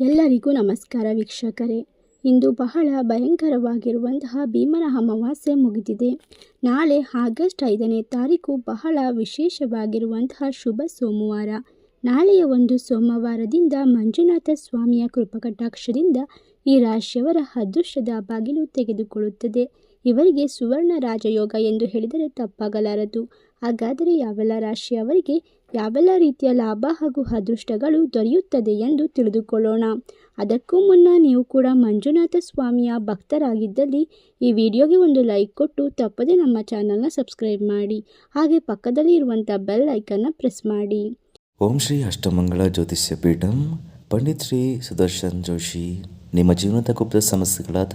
ಎಲ್ಲರಿಗೂ ನಮಸ್ಕಾರ ವೀಕ್ಷಕರೇ. ಇಂದು ಬಹಳ ಭಯಂಕರವಾಗಿರುವಂತಹ ಭೀಮನ ಅಮಾವಾಸ್ಯೆ ಮುಗಿದಿದೆ. ನಾಳೆ ಆಗಸ್ಟ್ ಐದನೇ ತಾರೀಕು ಬಹಳ ವಿಶೇಷವಾಗಿರುವಂತಹ ಶುಭ ಸೋಮವಾರ. ನಾಳೆಯ ಒಂದು ಸೋಮವಾರದಿಂದ ಮಂಜುನಾಥ ಸ್ವಾಮಿಯ ಕೃಪಕಟಾಕ್ಷದಿಂದ ಈ ರಾಶಿಯವರ ಅದೃಷ್ಟದ ಬಾಗಿಲು ತೆಗೆದುಕೊಳ್ಳುತ್ತದೆ. ಇವರಿಗೆ ಸುವರ್ಣ ರಾಜಯೋಗ ಎಂದು ಹೇಳಿದರೆ ತಪ್ಪಾಗಲಾರದು. ಹಾಗಾದರೆ ಯಾವೆಲ್ಲ ರಾಶಿಯವರಿಗೆ ಯಾವೆಲ್ಲ ರೀತಿಯ ಲಾಭ ಹಾಗೂ ಅದೃಷ್ಟಗಳು ದೊರೆಯುತ್ತದೆ ಎಂದು ತಿಳಿದುಕೊಳ್ಳೋಣ. ಅದಕ್ಕೂ ಮುನ್ನ ನೀವು ಕೂಡ ಮಂಜುನಾಥ ಸ್ವಾಮಿಯ ಭಕ್ತರಾಗಿದ್ದಲ್ಲಿ ಈ ವಿಡಿಯೋಗೆ ಒಂದು ಲೈಕ್ ಕೊಟ್ಟು ತಪ್ಪದೆ ನಮ್ಮ ಚಾನಲ್ನ ಸಬ್ಸ್ಕ್ರೈಬ್ ಮಾಡಿ. ಹಾಗೆ ಪಕ್ಕದಲ್ಲಿ ಇರುವಂಥ ಬೆಲ್ ಐಕನ್ನ ಪ್ರೆಸ್ ಮಾಡಿ. ಓಂ ಶ್ರೀ ಅಷ್ಟಮಂಗಳ ಜ್ಯೋತಿಷ್ಯ ಪೀಠಂ, ಪಂಡಿತ್ ಶ್ರೀ ಸುದರ್ಶನ್ ಜೋಶಿ. ನಿಮ್ಮ ಜೀವನದ ಗುಪ್ತ ಸಮಸ್ಯೆಗಳಾದ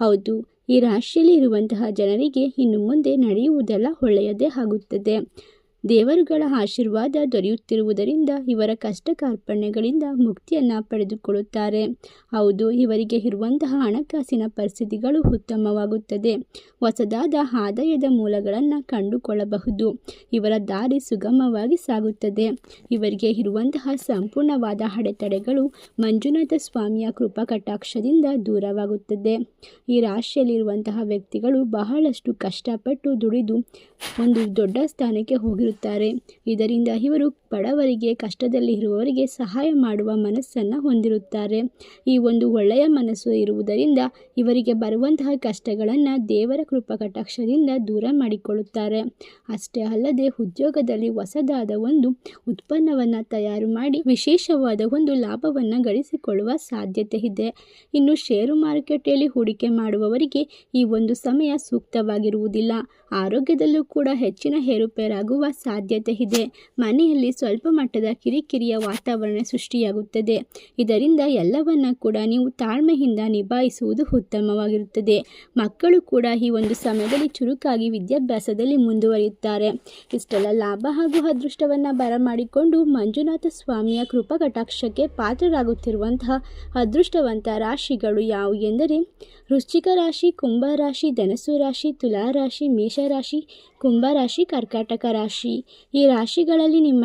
ಹೌದು ಈ ರಾಶಿಯಲ್ಲಿ ಇರುವಂತಹ ಜನರಿಗೆ ಇನ್ನು ಮುಂದೆ ನಡೆಯುವುದೆಲ್ಲ ಒಳ್ಳೆಯದೇ ಆಗುತ್ತದೆ. ದೇವರುಗಳ ಆಶೀರ್ವಾದ ದೊರೆಯುತ್ತಿರುವುದರಿಂದ ಇವರ ಕಷ್ಟ ಕಾರ್ಪಣ್ಯಗಳಿಂದ ಮುಕ್ತಿಯನ್ನು ಪಡೆದುಕೊಳ್ಳುತ್ತಾರೆ. ಹೌದು, ಇವರಿಗೆ ಇರುವಂತಹ ಹಣಕಾಸಿನ ಪರಿಸ್ಥಿತಿಗಳು ಉತ್ತಮವಾಗುತ್ತದೆ. ಹೊಸದಾದ ಆದಾಯದ ಮೂಲಗಳನ್ನು ಕಂಡುಕೊಳ್ಳಬಹುದು. ಇವರ ದಾರಿ ಸುಗಮವಾಗಿ ಸಾಗುತ್ತದೆ. ಇವರಿಗೆ ಇರುವಂತಹ ಸಂಪೂರ್ಣವಾದ ಅಡೆತಡೆಗಳು ಮಂಜುನಾಥ ಸ್ವಾಮಿಯ ಕೃಪಾ ಕಟಾಕ್ಷದಿಂದ ದೂರವಾಗುತ್ತದೆ. ಈ ರಾಶಿಯಲ್ಲಿರುವಂತಹ ವ್ಯಕ್ತಿಗಳು ಬಹಳಷ್ಟು ಕಷ್ಟಪಟ್ಟು ದುಡಿದು ಒಂದು ದೊಡ್ಡ ಸ್ಥಾನಕ್ಕೆ ಹೋಗಿರುತ್ತಾರೆ. ಇದರಿಂದ ಇವರು ಬಡವರಿಗೆ ಕಷ್ಟದಲ್ಲಿ ಇರುವವರಿಗೆ ಸಹಾಯ ಮಾಡುವ ಮನಸ್ಸನ್ನು ಹೊಂದಿರುತ್ತಾರೆ. ಈ ಒಂದು ಒಳ್ಳೆಯ ಮನಸ್ಸು ಇರುವುದರಿಂದ ಇವರಿಗೆ ಬರುವಂತಹ ಕಷ್ಟಗಳನ್ನು ದೇವರ ಕೃಪಕಟಾಕ್ಷದಿಂದ ದೂರ ಮಾಡಿಕೊಳ್ಳುತ್ತಾರೆ. ಅಷ್ಟೇ ಅಲ್ಲದೆ ಉದ್ಯೋಗದಲ್ಲಿ ಹೊಸದಾದ ಒಂದು ಉತ್ಪನ್ನವನ್ನು ತಯಾರು ಮಾಡಿ ವಿಶೇಷವಾದ ಒಂದು ಲಾಭವನ್ನು ಗಳಿಸಿಕೊಳ್ಳುವ ಸಾಧ್ಯತೆ ಇದೆ. ಇನ್ನು ಷೇರು ಮಾರುಕಟ್ಟೆಯಲ್ಲಿ ಹೂಡಿಕೆ ಮಾಡುವವರಿಗೆ ಈ ಒಂದು ಸಮಯ ಸೂಕ್ತವಾಗಿರುವುದಿಲ್ಲ. ಆರೋಗ್ಯದಲ್ಲೂ ಕೂಡ ಹೆಚ್ಚಿನ ಏರುಪೇರಾಗುವ ಸಾಧ್ಯತೆ ಇದೆ. ಮನೆಯಲ್ಲಿ ಸ್ವಲ್ಪ ಮಟ್ಟದ ಕಿರಿಕಿರಿಯ ವಾತಾವರಣ ಸೃಷ್ಟಿಯಾಗುತ್ತದೆ. ಇದರಿಂದ ಎಲ್ಲವನ್ನ ಕೂಡ ನೀವು ತಾಳ್ಮೆಯಿಂದ ನಿಭಾಯಿಸುವುದು ಉತ್ತಮವಾಗಿರುತ್ತದೆ. ಮಕ್ಕಳು ಕೂಡ ಈ ಒಂದು ಸಮಯದಲ್ಲಿ ಚುರುಕಾಗಿ ವಿದ್ಯಾಭ್ಯಾಸದಲ್ಲಿ ಮುಂದುವರಿಯುತ್ತಾರೆ. ಇಷ್ಟೆಲ್ಲ ಲಾಭ ಹಾಗೂ ಅದೃಷ್ಟವನ್ನು ಬರಮಾಡಿಕೊಂಡು ಮಂಜುನಾಥ ಸ್ವಾಮಿಯ ಕೃಪಕಟಾಕ್ಷಕ್ಕೆ ಪಾತ್ರರಾಗುತ್ತಿರುವಂತಹ ಅದೃಷ್ಟವಂತ ರಾಶಿಗಳು ಯಾವುವು ಎಂದರೆ, ವೃಶ್ಚಿಕ ರಾಶಿ, ಕುಂಭ ರಾಶಿ, ಧನಸ್ಸು ರಾಶಿ, ತುಲಾ ರಾಶಿ ಮೇಷರಾಶಿ ಕುಂಭರಾಶಿ ಕರ್ಕಾಟಕ ರಾಶಿ. ಈ ರಾಶಿಗಳಲ್ಲಿ ನಿಮ್ಮ